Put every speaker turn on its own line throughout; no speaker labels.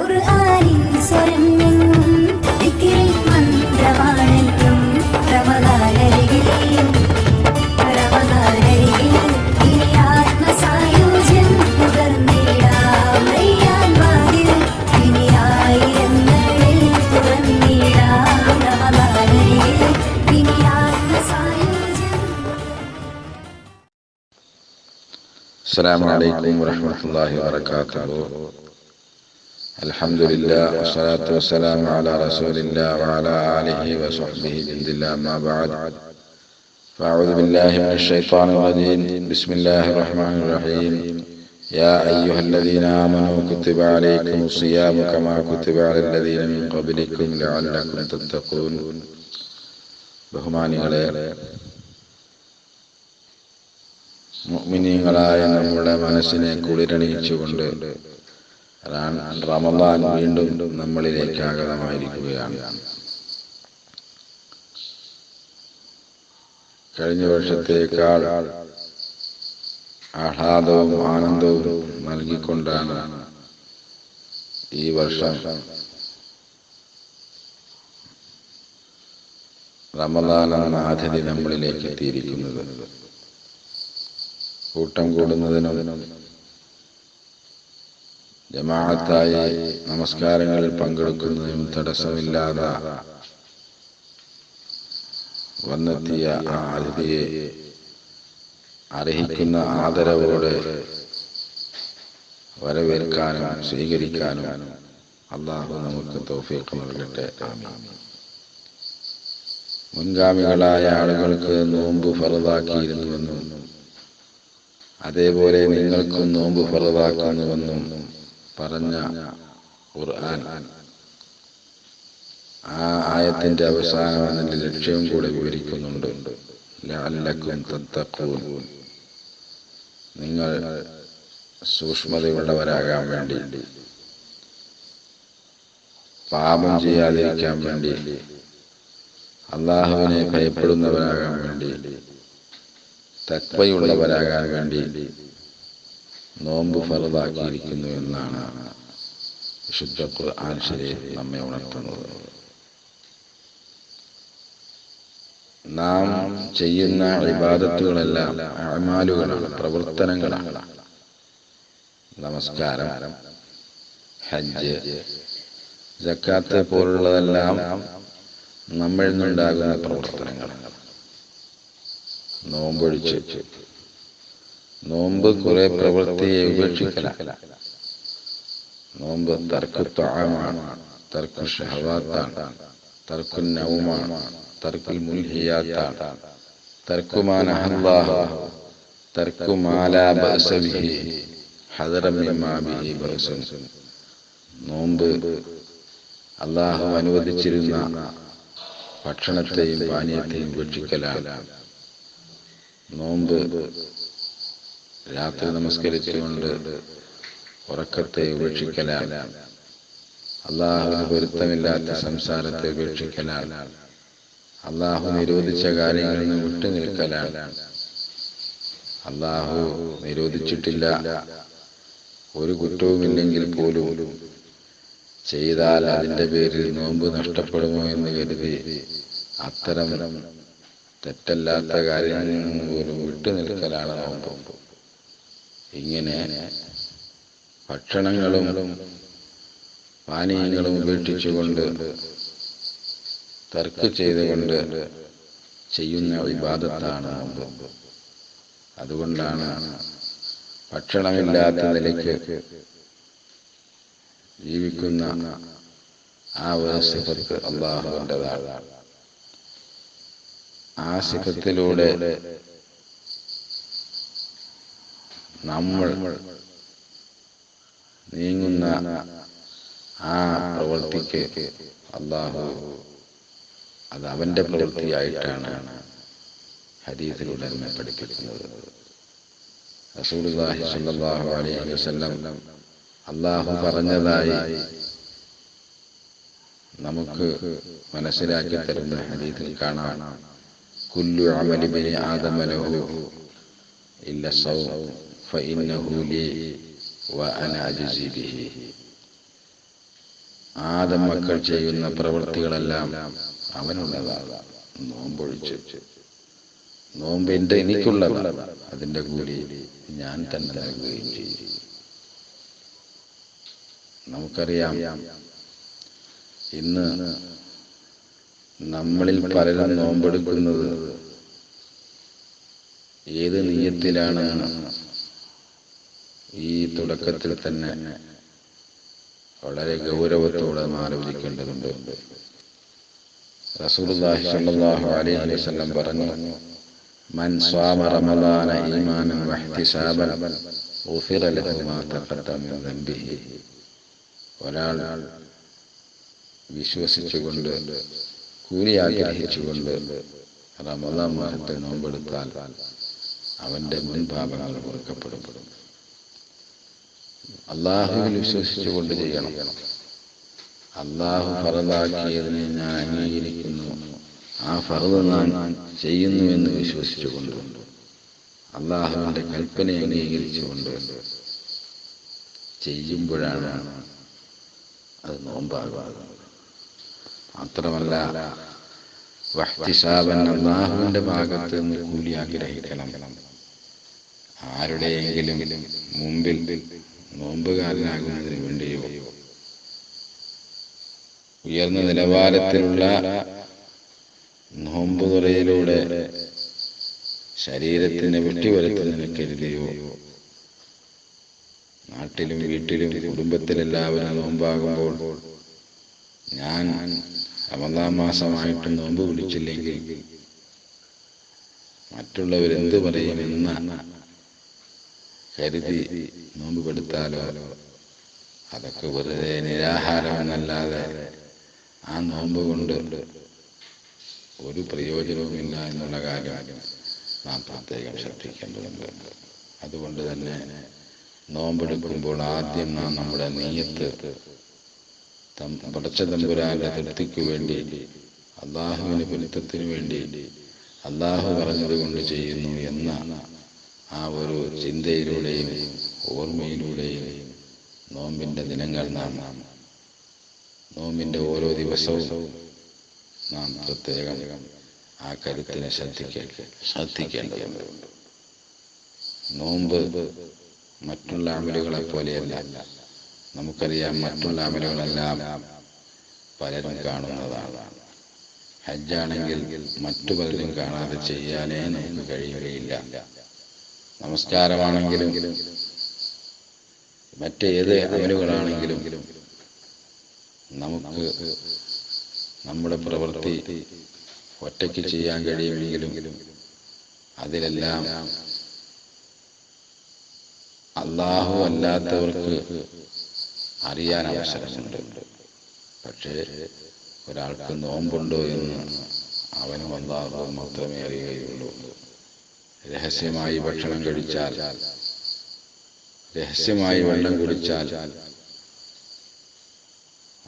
ഖുർആനിൻ സ്വരം എങ്ങും ദിക്റിൽ മന്ത്രവാണെന്നും റമദാനരികിലെയും റമദാനരികിൽ ഇനി ആത്മസായുജ്യം പുകർന്നിടാം റയ്യാൻ വാതിൽ ഇനി
അസ്സലാമു അലൈക്കും വറഹ്മത്തുള്ളാഹി വബറകാതുഹു. الحمد لله والصلاة والسلام على رسول الله وعلى آله وصحبه جند الله ما بعد فأعوذ بالله من الشيطان الرجيم بسم الله الرحمن الرحيم يا أيها الذين آمنوا كتب عليكم الصيام كما كتب على الذين من قبلكم لعلكم تتقون ബഹുമാനികളെ മുഅ്മിനീങ്ങളായ നമ്മുടെ മനസ്സിനെ കുളിരണിയിച്ചുകൊണ്ട് റാ- റമദാൻ വീണ്ടും നമ്മളിലേക്ക് ആഗതമായിരിക്കുകയാണ്. കഴിഞ്ഞ വർഷത്തേക്കാൾ ആഹ്ലാദവും ആനന്ദവും നൽകിക്കൊണ്ടാണ് ഈ വർഷം റമദാൻ എന്ന നമ്മളിലേക്ക് എത്തിയിരിക്കുന്നത്. കൂട്ടം കൂടുന്നതിനും ജമാഅത്തായി നമസ്കാരങ്ങളിൽ പങ്കെടുക്കുന്നതിനും തടസ്സമില്ലാതെ വന്നെത്തിയ ആ അതിഥിയെ അർഹിക്കുന്ന ആദരവോടെ വരവേൽക്കാനും സ്വീകരിക്കാനും അള്ളാഹു നമുക്ക് തൗഫീഖ് നൽകട്ടെ. മുൻഗാമികളായ ആളുകൾക്ക് നോമ്പ് ഫറുതാക്കിയിരുന്നുവെന്നും അതേപോലെ നിങ്ങൾക്കും നോമ്പ് ഫറതാക്കുന്നുവെന്നും പറഞ്ഞ ഖുർആൻ. ആ ആയത്തിന്റെ അവസാനം അതിന്റെ ലക്ഷ്യവും കൂടെ വിവരിക്കുന്നുണ്ട്. നിങ്ങൾ സൂക്ഷ്മതയുള്ളവരാകാൻ വേണ്ടി പാപം ചെയ്യാതിരിക്കാൻ വേണ്ടി അള്ളാഹുവിനെ ഭയപ്പെടുന്നവരാകാൻ വേണ്ടി തക്വയുള്ളവരാകാൻ വേണ്ടി നോമ്പ് ഫലതാക്കിയിരിക്കുന്നു എന്നാണ് വിശുദ്ധ ഖുർആൻ ശരീഫ് നമ്മെ ഉണർത്തുന്നത്. നാം ചെയ്യുന്ന വിവാദത്തുകളെല്ലാം അമാലുകളാണ് പ്രവർത്തനങ്ങളാണ്. നമസ്കാരം ഹജ്ജ് ജക്കാത്ത പോലുള്ളതെല്ലാം നമ്മളിൽ നിന്നുണ്ടാകുന്ന പ്രവർത്തനങ്ങളാണ്. നോമ്പൊഴിച്ച് നോമ്പ് കുറെ പ്രവൃത്തിയെ ഉപേക്ഷിക്കല. നോമ്പ് തർക്കു ത്വാമാണ് തർക്കു ഷഹവാത്താണ് തർക്കു നൗമാണ് തർക്കുൽ മുൽഹിയാത്താണ് തർക്കുമാനഹല്ലാഹ് തർക്കുമാലാ ബഅസബിഹി ഹദറ മിമ്മാ ബിഹി ബഅസുൻ നോമ്പ് അള്ളാഹു അനുവദിച്ചിരുന്ന ഭക്ഷണത്തെയും പാനീയത്തെയും ഉപേക്ഷിക്കലാണ്. നോമ്പ് രാത്രി നമസ്കരിച്ചുകൊണ്ട് ഉറക്കത്തെ ഉപേക്ഷിക്കലാണ് അള്ളാഹുവിന് പൊരുത്തമില്ലാത്ത സംസാരത്തെ ഉപേക്ഷിക്കലാണ് അള്ളാഹു നിരോധിച്ച കാര്യങ്ങളിൽ നിന്ന് വിട്ടുനിൽക്കലാണ് അള്ളാഹു നിരോധിച്ചിട്ടില്ല. ഒരു കുറ്റവുമില്ലെങ്കിൽ പോലും ചെയ്താൽ അതിന്റെ പേരിൽ നോമ്പ് നഷ്ടപ്പെടുമോ എന്ന് കരുതി അത്തരം തെറ്റല്ലാത്ത കാര്യങ്ങളിൽ നിന്ന് പോലും വിട്ടുനിൽക്കലാണ് നോമ്പ്. ഇങ്ങനെ ഭക്ഷണങ്ങളും പാനീയങ്ങളും ഉപേക്ഷിച്ചുകൊണ്ട് തർക്ക ചെയ്തുകൊണ്ട് ചെയ്യുന്ന വിവാദത്താണ് അതുകൊണ്ടാണ് ഭക്ഷണമില്ലാത്ത നിലയ്ക്ക് ജീവിക്കുന്ന ആ ഒരു അള്ളാഹുവിന്റെതാണ് ആ സിഫത്തിലൂടെ നമ്മൾ നീങ്ങുന്ന ആ പ്രവൃത്തിക്ക് അള്ളാഹു അത് അവന്റെ പ്രവൃത്തിയായിട്ടാണ് ഹരീസിലൂടെ നമ്മെ പഠിപ്പിക്കുന്നത്. റസൂലുള്ളാഹി സല്ലല്ലാഹു അലൈഹി വസല്ലം അള്ളാഹു പറഞ്ഞതായി നമുക്ക് മനസ്സിലാക്കി തരുന്ന ഹരീതിൽ കാണാം. കുല്ലു അമലിബിനി ആദമനോ ഇല്ല സൗം ഫഇന്നഹു لي وأنا أجزي ബിഹി ആദം മക്കൾ ചെയ്യുന്ന പ്രവൃത്തികളെല്ലാം അവനുള്ളതാണ് നോമ്പൊഴിച്ച് നോമ്പ് എന്റെ എനിക്കുള്ളതാണ് അതിന്റെ കൂലി ഞാൻ തന്നെ നൽകുകയും ചെയ്യും. നമുക്കറിയാം ഇന്ന് നമ്മളിൽ പലരും നോമ്പെടുക്കുന്നത് ഏത് നീയത്തിലാണ് ഈ തുടക്കത്തിൽ തന്നെ വളരെ ഗൗരവത്തോടെ നാം ആലോചിക്കേണ്ടതുണ്ട് റസൂലുള്ളാഹി അലൈഹി വസല്ലം പറഞ്ഞു മൻ സ്വാമ റമളാന ലഹു മാ മിൻ ഒരാൾ വിശ്വസിച്ചുകൊണ്ട് കൂലി ആഗ്രഹിച്ചുകൊണ്ട് റമദാൻ മാസത്തെ നോമ്പെടുത്താൽ അവന്റെ മുൻഭാഗങ്ങൾ പൊറുക്കപ്പെടും അള്ളാഹുവിൽ വിശ്വസിച്ചുകൊണ്ട് ചെയ്യണം. അള്ളാഹു ഫറദാക്കിയതിനെ ഞാൻ അംഗീകരിക്കുന്നു. ആ ഫറദ് ഞാൻ ചെയ്യുന്നു എന്ന് വിശ്വസിച്ചുകൊണ്ട്. അള്ളാഹുവിന്റെ കൽപ്പന അംഗീകരിച്ചുകൊണ്ട് ചെയ്യുമ്പോഴാണ് അത് നോമ്പാകുന്നത്. മാത്രമല്ല വഹ്തിസാബൻ അള്ളാഹുവിന്റെ ഭാഗത്ത് നിന്ന് കൂലി ആഗ്രഹിക്കണം. ആരുടെയെങ്കിലും മുമ്പിൽ നോമ്പുകാരനാകുന്നതിന് വേണ്ടിയോ? ഉയർന്ന നിലവാരത്തിലുള്ള നോമ്പ് തുറയിലൂടെ ശരീരത്തിന് വെട്ടിവരുത്തുന്നതിന് കരുതിയോ നാട്ടിലും വീട്ടിലും കുടുംബത്തിലെല്ലാവരും നോമ്പാകുമ്പോൾ ഞാൻ റമദാൻ മാസമായിട്ട് നോമ്പ് പിടിച്ചില്ലെങ്കിൽ മറ്റുള്ളവരെന്ത് പറയുമെന്ന് കരുതി നോമ്പ് പെടുത്താലോ അതൊക്കെ വെറുതെ നിരാഹാരമെന്നല്ലാതെ ആ നോമ്പ് കൊണ്ട് ഒരു പ്രയോജനവുമില്ല എന്നുള്ള കാര്യം നാം പ്രത്യേകം ശ്രദ്ധിക്കേണ്ടതുണ്ട്. അതുകൊണ്ട് തന്നെ നോമ്പെടുക്കുമ്പോൾ ആദ്യം നാം നമ്മുടെ നെയ്യത്ത് പടച്ച തമ്പുരാന്റെ തൃപ്തിക്ക് വേണ്ടി അള്ളാഹുവിന് പൊരുത്തത്തിന് വേണ്ടി അള്ളാഹു പറഞ്ഞത് കൊണ്ട് ചെയ്യുന്നു എന്ന ആ ഒരു ചിന്തയിലൂടെയും ഓർമ്മയിലൂടെയും നോമ്പിന്റെ ദിനങ്ങൾ നാം നോമ്പിന്റെ ഓരോ ദിവസവും നാം പ്രത്യേകം ആ കരുത്തിനെ ശ്രദ്ധിക്ക ശ്രദ്ധിക്കേണ്ടതുണ്ട്. നോമ്പ് മറ്റുള്ള അമലുകളെ പോലെയല്ല. നമുക്കറിയാം മറ്റുള്ള അമലുകളെല്ലാം പലരും കാണുന്നതാണ്. ഹജ്ജാണെങ്കിൽ മറ്റു പലരും കാണാതെ ചെയ്യാനേ നമുക്ക് കഴിയുകയില്ല. നമസ്കാരമാണെങ്കിലും മറ്റേത് അമലുകളാണെങ്കിലും നമുക്ക് നമ്മുടെ പ്രവൃത്തി ഒറ്റയ്ക്ക് ചെയ്യാൻ കഴിയുമെങ്കിലും അതിലെല്ലാം അള്ളാഹു അല്ലാത്തവർക്ക് അറിയാൻ അവസരമുണ്ട്. പക്ഷേ ഒരാൾക്ക് നോമ്പുണ്ടോ എന്ന് അവനും അള്ളാഹു മാത്രമേ അറിയുകയുള്ളൂ. രഹസ്യമായി ഭക്ഷണം കഴിച്ചാൽ. രഹസ്യമായി വെള്ളം കുടിച്ചാൽ.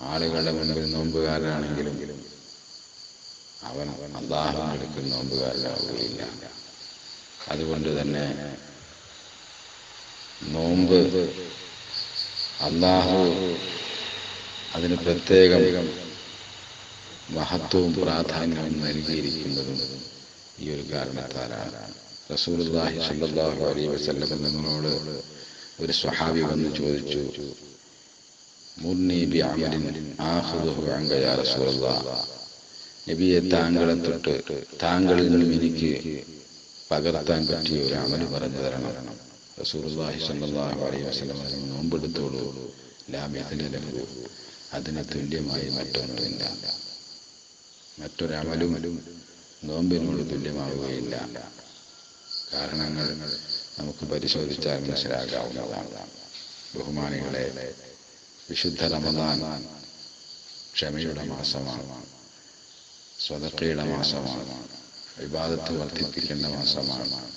ആളുകളുടെ മുൻപിൽ നോമ്പുകാരനാണെങ്കിലും അവൻ അള്ളാഹു എടുക്കുന്ന നോമ്പുകാരനാവുകയില്ല. അതുകൊണ്ട് തന്നെ നോമ്പ് അള്ളാഹു അതിന് പ്രത്യേകം മഹത്വവും പ്രാധാന്യവും നൽകിയിരിക്കുന്നതും ഈ ഒരു കാരണത്താലാണ്. റസൂലുള്ളാഹി സ്വല്ലല്ലാഹു അലൈഹി വസല്ലം നിങ്ങളോട് ഒരു സ്വഹാബി വന്ന് ചോദിച്ചു നബിയെ താങ്കളെ തൊട്ട് താങ്കളിൽ നിന്നും എനിക്ക് പകർത്താൻ പറ്റിയ ഒരു അമൽ പറഞ്ഞു തരണം. റസൂലുള്ളാഹി സ്വല്ലല്ലാഹു അലൈഹി പറഞ്ഞു നോമ്പെടുത്തോളൂ ലാ മിഥല ലഹു. അതിന് തുല്യമായി മറ്റൊന്നുമില്ല. മറ്റൊരമലും നോമ്പിനോട് തുല്യമാവുകയില്ല. കാരണങ്ങൾ നമുക്ക് പരിശോധിച്ചാൽ മനസ്സിലാകാവുന്നതാണ്. ബഹുമാനികളെ വിശുദ്ധ റമദാൻ ക്ഷമയുടെ മാസമാണ്. സ്വതക്കയുടെ മാസമാണ്. വിവാദത്ത് വർദ്ധിപ്പിക്കേണ്ട മാസമാണ്.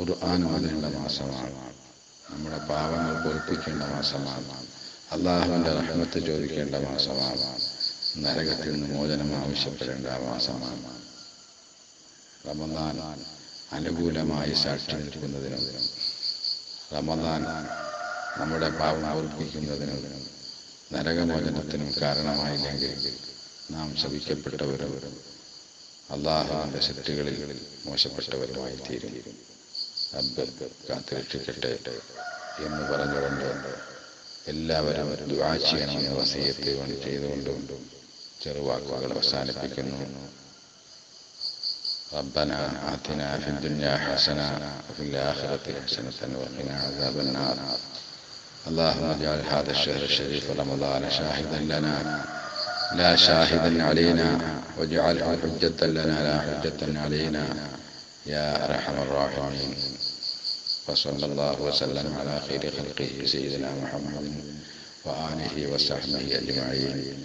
ഖുർആൻ ഓതേണ്ട മാസമാണ്. നമ്മുടെ പാവങ്ങൾ പൊറപ്പിക്കേണ്ട മാസമാണ്. അള്ളാഹുവിന്റെ റഹ്മത്ത് ചോദിക്കേണ്ട മാസമാണ്. നരകത്തിൽ നിന്ന് മോചനം ആവശ്യപ്പെടേണ്ട മാസമാണ്. റമദാൻ അനുകൂലമായി സാക്ഷി നിൽക്കുന്നതിനും റമദാൻ നമ്മുടെ പാവം അവർപ്പിക്കുന്നതിനും നരകമോചനത്തിനും കാരണമായില്ലെങ്കിൽ നാം ശപിക്കപ്പെട്ടവരും അള്ളാഹുവിന്റെ ശക്തികളിൽ മോശപ്പെട്ടവരുമായി തീരും കാത്തുരക്ഷിക്കട്ടെ എന്ന് പറഞ്ഞുകൊണ്ട് എല്ലാവരും ദുആ ചെയ്യണമെന്ന് വസീയത്ത് കൊണ്ട് ചെയ്തുകൊണ്ടും ചെറുവാക്കുകൾ അവസാനിപ്പിക്കുന്നു. ربنا آتنا في الدنيا حسنة وفي الآخرة حسنة وقنا عذاب النار. اللهم اجعل هذا الشهر الشريف رمضان شاهدا لنا لا شاهدا علينا واجعله حجة لنا لا حجة علينا. يا أرحم الراحمين. وصلى الله وسلم على خير خلقه سيدنا محمد وآله وصحبه أجمعين.